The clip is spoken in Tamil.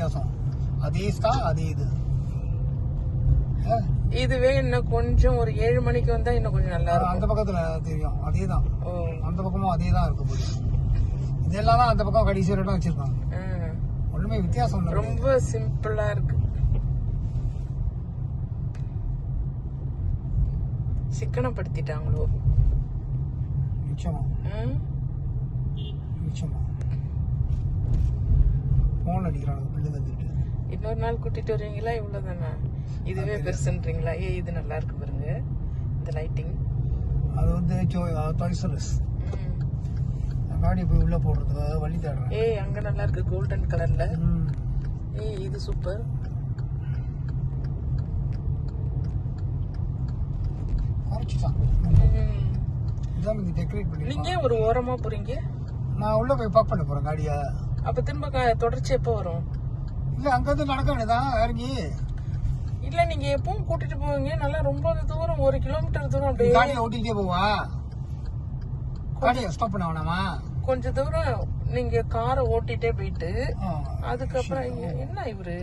வித்தியாசம். அதே ஸ்டா அதே இது. இதுவே இன்னும் கொஞ்சம் ஒரு ஏழு மணிக்கு வந்தா இன்னும் கொஞ்சம் நல்லா இருக்கும் அந்த பக்கத்துல தெரியும். அதே தான் அந்த பக்கமும் அதே தான் இருக்கு போது இதெல்லாம் தான் அந்த பக்கம் கடைசி வரைக்கும் வச்சிருக்காங்க. ஒண்ணுமே வித்தியாசம் ரொம்ப சிம்பிளா இருக்கு. சிக்கனப்படுத்திட்டாங்களோ? நிச்சயமா? நிச்சயமா. போன் அடிக்கிறாங்க பிள்ளை தந்துட்டு. இன்னொரு நாள் கூட்டிட்டு வருவீங்களா? இவ்வளவுதானா? இதுவே பெருசுன்றீங்களா? ஏ இது நல்லா இருக்கு பாருங்க. இந்த லைட்டிங் அது வந்து டாய்ஸரஸ் காடி போய் உள்ள போடுறதுக்கு வழி தேடுறேன் ஏய் அங்க நல்லா இருக்கு கோல்டன் கலர்ல. ஏய் இது சூப்பர் நீங்க ஒரு ஓரமா போறீங்க? நான் உள்ள போய் பார்க் பண்ண போறேன் காடியை அப்ப திரும்ப தொடர்ச்சி எப்போ வரும்? இல்ல அங்க இருந்து நடக்க வேண்டியதான் இறங்கி. இல்ல நீங்க எப்பவும் கூட்டிட்டு போவீங்க. நல்லா ரொம்ப தூரம் ஒரு கிலோமீட்டர் தூரம் அப்படியே காடியை ஓட்டிக்கிட்டே போவா? காடியை ஸ்டாப் பண்ண வேணாமா? கொஞ்ச தூரம் நீங்க காரை ஓட்டிட்டே போயிட்டு. அதுக்கப்புறம் என்ன இவரு?